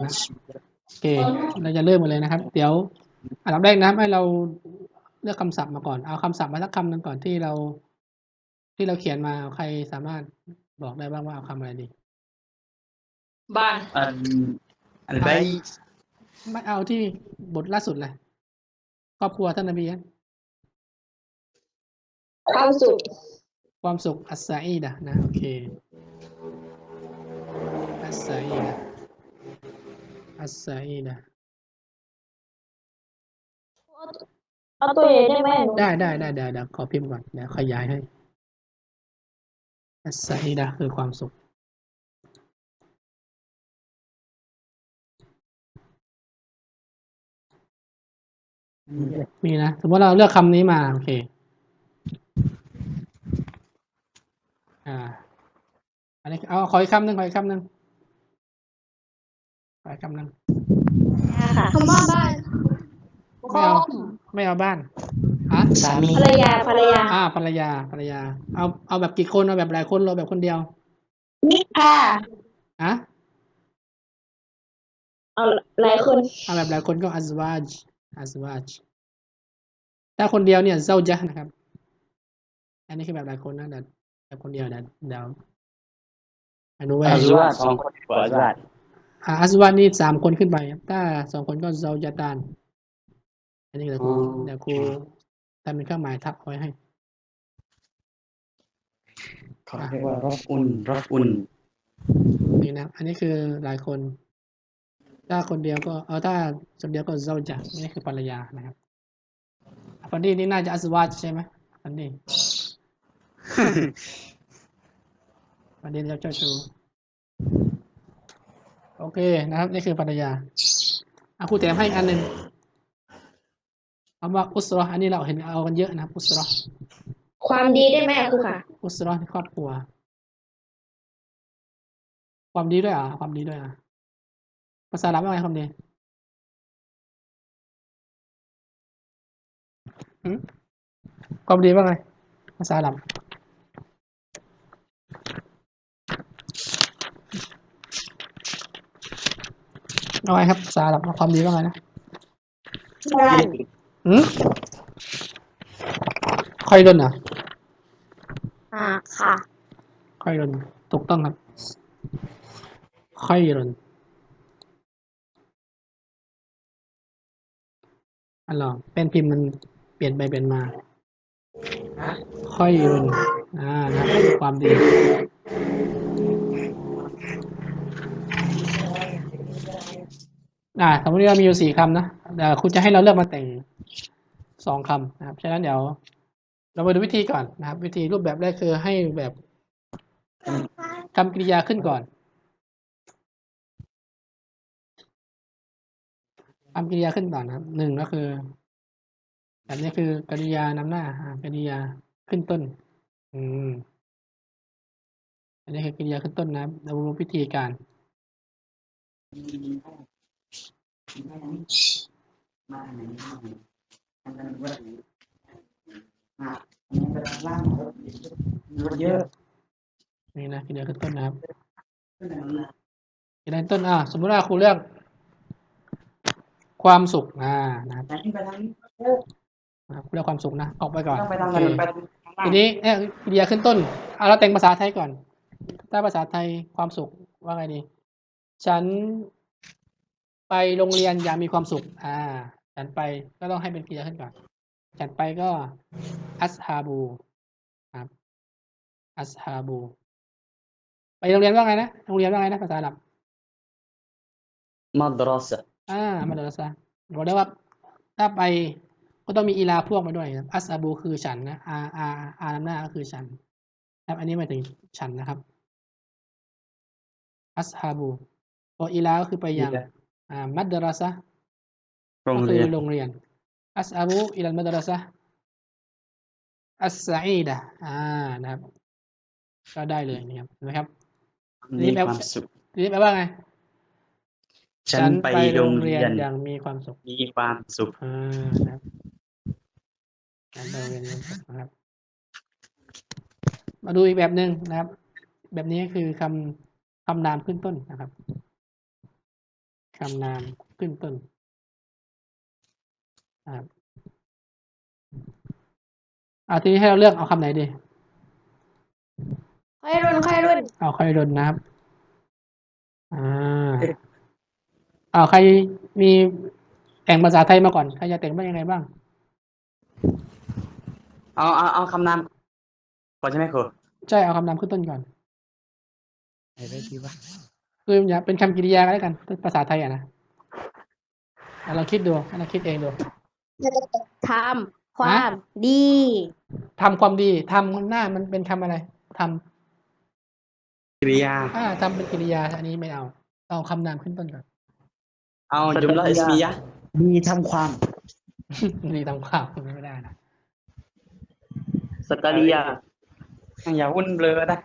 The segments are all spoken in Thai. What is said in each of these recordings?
โอเค เราจะเริ่มกันเลยนะครับ เดี๋ยวอันดับแรกนะครับให้เราเลือกคำศัพท์มาก่อน เอาคำศัพท์มาสักคำหนึ่งก่อนที่เรา ที่เราเขียนมาใครสามารถบอกได้บ้างว่าเอาคำอะไรดี บ้านอันอันไปไม่เอาที่บทล่าสุดเลยครอบครัวท่านนบีความสุขความสุขอัสไซดะนะ โอเคอัสไซดะ อัสซาอีดะเอาตัวใหญ่ได้ไหมหนูได้ได้ได้เดี๋ยวเดี๋ยวขอพิมพ์ก่อนเดี๋ยวขยายให้อัสซาอีดะคือความสุขมีนะ สมมติเราเลือกคำนี้มา โอเค อ่า อันนี้เอาขออีกคำหนึ่งขออีกคำหนึ่งขออี กำลังค่ะคำว่าบ้านไม่เอาไม่เอาบ้านอะสามีภรรยาภรรยา อ่าภรรยาภรรยา เอาเอาแบบกี่คนเอาแบบหลายคนเราแบบคนเดียวนี่ค่ะอะเอาหลายคนเอาแบบหลายคนก็อัซวาจอัซวาจถ้าคนเดียวเนี่ยเจ้าจะนะครับ อันนี้คือแบบหลายคนนะแต่แบบคนเดียวเดี๋เดี๋อนุเววาสองคนอัซวาจ อาสวานี่สามคนขึ้นไปถ้าสองคนก็เซาจาตาน อันนี้เดี๋ยวครูเดี๋ยวครูทำเป็นเครื่องหมายทักไว้ให้ เขาเรียกว่ารอบอุ่นรอบอุ่น นี่นะอันนี้คือหลายคน ถ้าคนเดียวก็ เอาถ้าคนเดียวก็เซาจานี่คือภรรยานะครับอัฟันดี้นี่น่าจะอัสวาจใช่ไหมอันดี้อันเด็นเจ้าเจ้าชู โอเคนะครับ นี่คือภรรยาอาครูแถมให้อีกอันหนึ่งคำว่าอุสรออันนี้เราเห็นเอากันเยอะนะครับอุสรอความดีได้ไหมครูค่ะ อุสรอในครอบครัว ความดีด้วยอะความดีด้วยอะภาษาอาหรับว่าไงความดีหืมความดีว่าไงภาษาอาหรับ เอาไงครับภาษาอาหรับความดีว่าไงนะบ้านหืมคอยดนอะอ่าค่ะคอยรนถูกต้องครับคอยรนอันลองเป็นพิมพ์มันเปลี่ยนไปเปลี่ยนมาค่อยรนอ่านะความดี อ่าสมมติว่ามีอยู่สี่คำนะเดี๋ยวคุณจะให้เราเลือกมาแต่งสองคำนะครับ ฉะนั้นเดี๋ยว เรามาดูวิธีก่อนนะครับ วิธีรูปแบบแรกคือให้แบบทำกริยาขึ้นก่อนทำกริยาขึ้นก่อนนะครับหนึ่งก็คือแบบนี้คือกริยานำหน้ากริยาขึ้นต้น อืมอันนี้คือกริยาขึ้นต้นนะครับเรารู้วิธีการ เยอะ นี่นะกริยาขึ้นต้นนะครับกริยาขึ้นต้นอ่าสมมติว่าครูเลือก ความสุขอ่านะครับไปทางนี้นะครับครูเลือกความสุขนะ ออกไปก่อนต้องไปทางโอนั้นเคไปทางล่างทีนี้เนี่ยกริยขึ้นต้นเอาเราแต่งภาษาไทยก่อน ถ้าภาษาไทยความสุขว่าไงดี ฉัน ไปโรงเรียนอย่างมีความสุข อ่า ฉันไปก็ต้องให้เป็นกิริยาขึ้นก่อน ฉันไปก็ อัสฮาบูครับ อัสฮาบู ไปโรงเรียนว่าไงนะ โรงเรียนว่าไงนะภาษาอับมาดรอสอ่ามาดรอสบอกได้ว่า ถ้าไปก็ต้องมีอีลาพวกไปด้วยครับ อัสฮาบูคือฉันนะ อาอาอาลำหน้าก็คือฉัน ครับ อันนี้หมายถึงฉันนะครับ อัสฮาบูตัวอีลาก็คือไปอย่าง อีลาอ่ามัดรสะโรก็งคืเรีอยน โรงเรียนอัสอาบูอิลันมัดรสะอัสซาอีดะอ่านะครับก็ได้เลยนะครับเห็นไหมครับ มีความสุข ทีนี้แปลว่าไงฉันไปโรงเรียนอย่างมีความสุขมีความสุข อ่านะครับการไปโรงเรียนมีความสุขนะครับ มาดูอีกแบบหนึ่งนะครับ แบบนี้คือคำคำนามขึ้นต้นนะครับ คำนามขึ้นต้นครับอ่าทีนี้ให้เราเลือกเอาคำไหนดีค่อยรุ่นค่อยรุ่น เอาใครดนนะครับ อ่าเอาใครมีแต่งภาษาไทยมาก่อน ใครจะแต่งว่ายังไงบ้าง เอาเอาเอาคำนามก่อนใช่ไหมครูใช่ เอาคำนามขึ้นต้นก่อนไหนได้ดีวะ คืออย่าเป็นคำกริยาก็แล้วกัน ภาษาไทยอะนะอะลองคิดดูให้เราคิดเองดูทำความดีทำความดีทำหน้ามันเป็นคำอะไรทำกริยาอ่าทำเป็นกริยา อันนี้ไม่เอาเอาคำนามขึ้นต้นก่อนเอาจุมละอิสมียะมีทำความดีทำความไม่ได้นะสกริยาอย่าวุ่นเบลอนะ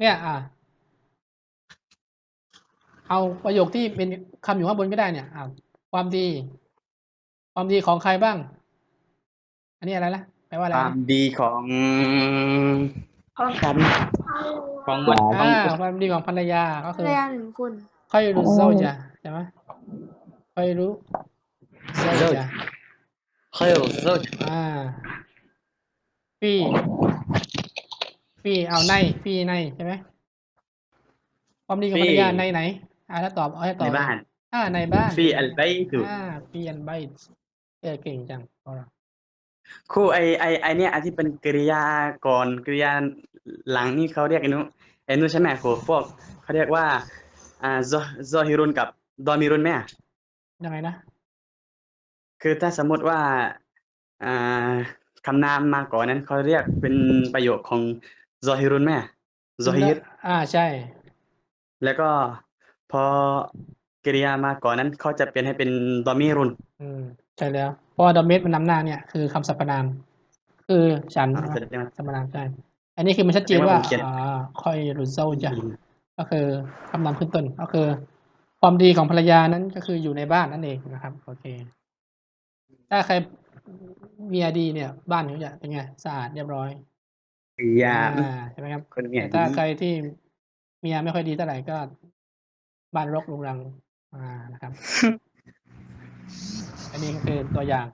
เนี่ย อ่า เอาประโยคที่เป็นคำอยู่ข้างบนก็ได้เนี่ยอ่าความดี ความดีของใครบ้าง อันนี้อะไรนะแปลว่าอะไรควานะมดีของกันของมันอ่าความดีของภรรยาก็ภรคือ รยาหนึ่งคน ค่อยรู้เศร้าจ้ะใช่ไหมค่อยรู้เศร้าจ้ะค่อยโซดอ่าฟี ฟีเอาในฟีในใช่ไหมความดีของภรรยาในไหนอ่าถ้าตอบเอาให้ตในอบบ้านอ่าในบ้านฟีอัลไบตุอ่าฟีอันไบเออเก่งจังเอาล่ะครูไอไอไอเนี่ยอันที่เป็นกริยาก่อนกริยาหลังนี่เขาเรียกไอ้นู้นไอ้นู้นใช่ไหมครูพวกเขาเรียกว่าอ่าซอซอฮิรุนกับดอมิรุนไหมอะยังไงนะ คือถ้าสมมติว่าอ่าคำนามมาก่อนนั้นเขาเรียกเป็นประโยคของ ซอฮิรุนไหมอะซอฮิรอ่าใช่ แล้วก็พอกริยามาก่อนนั้นเขาจะเปลี่ยนให้เป็นดอมิรุน อืมใช่แล้ว เพราะว่าดอมเมสมันนำหน้าเนี่ยคือคำสรรพนาม คือฉันอ่าใช่ไหมแสดงว่า สรรพนามใช่ อันนี้คือมันชัดเจนแสดงว่าว่าผมเขียน อ่าค่อยรู้เศร้าจ้ะ ก็คือคำนามขึ้นต้นก็คือ ความดีของภรรยานั้นก็คืออยู่ในบ้านนั่นเองนะครับโอเค ถ้าใครเมียดีเนี่ย บ้านเขาจะเป็นไงสะอาดเรียบร้อย กริยาอ่าใช่ไหมครับคนเนี่ยแต่ถ้าใครที่เมียไม่ค่อยดีเท่าไหร่ก็ บ้านรกรุงรัง อ่านะครับ อันนี้ก็คือตัวอย่าง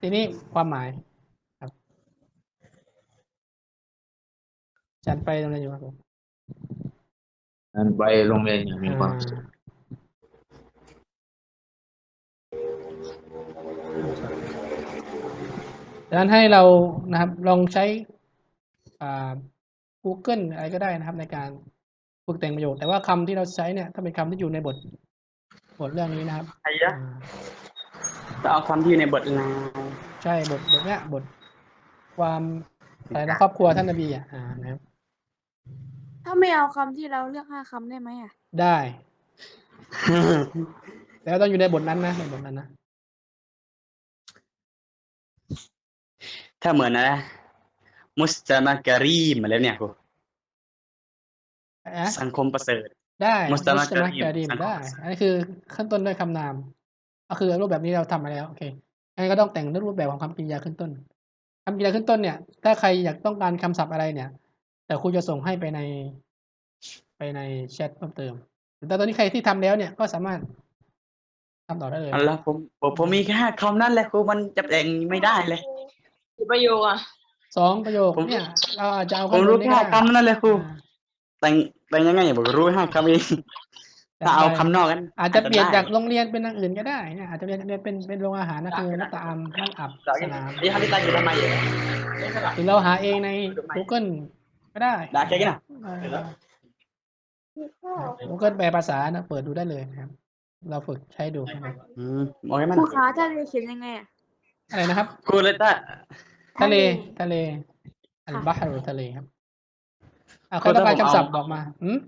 ทีนี้ความหมายครับฉันไปโรงเรียนอยู่ครับผมนั้นไปโรงเรียนอย่างมีความสุขดังนั้นให้เรานะครับ ลองใช้อ่า Google อะไรก็ได้นะครับในการฝึกแต่งประโยคแต่ว่าคำที่เราใช้เนี่ยถ้าเป็นคำที่อยู่ในบทบทเรื่องนี้นะครับใช่ยะอ่าจะเอาคำที่อยู่ในบทลายใช่บทบทเนี้ยบทความอะไรนะครอบครัวท่านนบีอะอ่านะครับ ถ้าไม่เอาคำที่เราเลือกห้าคำได้ไหมอะ ได้แต่ว่าต้องอยู่ในบทนั้นนะในบทนั้นนะ ถ้าเหมือนนะ มุสตามะการีมอะไรเนี่ยครูอะสังคมประเสริฐ ได้มุสตามะมุสตามะการีมการีมสังคมได้ ประเสริฐ อันนี้คือขั้นต้นด้วยคำนาม ก็คือรูปแบบนี้เราทำมาแล้ว โอเคงั้นก็ต้องแต่งด้วยรูปแบบของคำกริยาขึ้นต้นคำกริยาขึ้นต้นเนี่ย ถ้าใครอยากต้องการคำศัพท์อะไรเนี่ย แต่ครูจะส่งให้ไปใน ไปในแชทเพิ่มเติม แต่ตอนนี้ใครที่ทำแล้วเนี่ยก็สามารถทำต่อได้เลย อันละผมผมผมมีแค่คำนั้นแหละครูมันจะแต่งไม่ได้เลยประโยคอะ สองประโยคผมเนี่ยเราอาจจะเอาผมรู้ข้างบนนี้แค่ก็ได้คำนั้นเลยครูอ่าแต่งแต่งยังไงบอกรู้แค่คำเองถ้าเอาคำนอกกัน อาจจะเปลี่ยนจากได้โรงเรียนเป็นอย่างอื่นก็ได้เนี่ยอาจจะเปลี่ยนเป็นเป็นโรงอาหารนะคือนักตามนั่งอับสนามนี่คำที่ตั้งอยู่ทำไมอยู่หรือเราหาเองใน Google ก็ได้ด่าแกกันนะเออ Google แปลภาษานะเปิดดูได้เลยนะครับ เราฝึกใช้ดูนะครับอืมโอเคมันครูคะทะเลเขียนยังไงอะอะไรนะครับครูเลยถ้า ทะเล ทะเล อัลบาฮรุทะเลครับอะใครต้องการคำศัพท์บอกมาอืม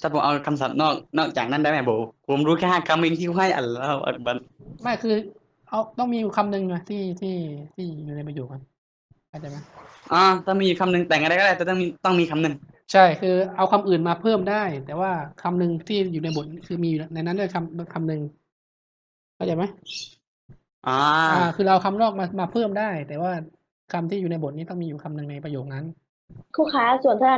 ถ้าผมเอาคำศัพท์นอกนอกจากนั้นได้ไหมโบผมรู้แค่คำเองที่เขาให้อัลลอฮฺอักบัรไม่คือ เอาต้องมีอยู่คำหนึ่งนะที่ที่ที่อยู่ในประโยคนั้นเข้าใจไหมอ่าต้องมีคำหนึ่งแต่งอะไรก็ได้แต่ต้องมีต้องมีคำหนึ่งใช่คือเอาคำอื่นมาเพิ่มได้ แต่ว่าคำหนึ่งที่อยู่ในบทคือมีอยู่ในนั้นด้วยคำคำหนึ่งเข้าใจไหม อ่า อ่า คือเราเอาคำนอกมามาเพิ่มได้ แต่ว่าคำที่อยู่ในบทนี้ต้องมีอยู่คำหนึ่งในประโยคนั้น ครูคะส่วนถ้า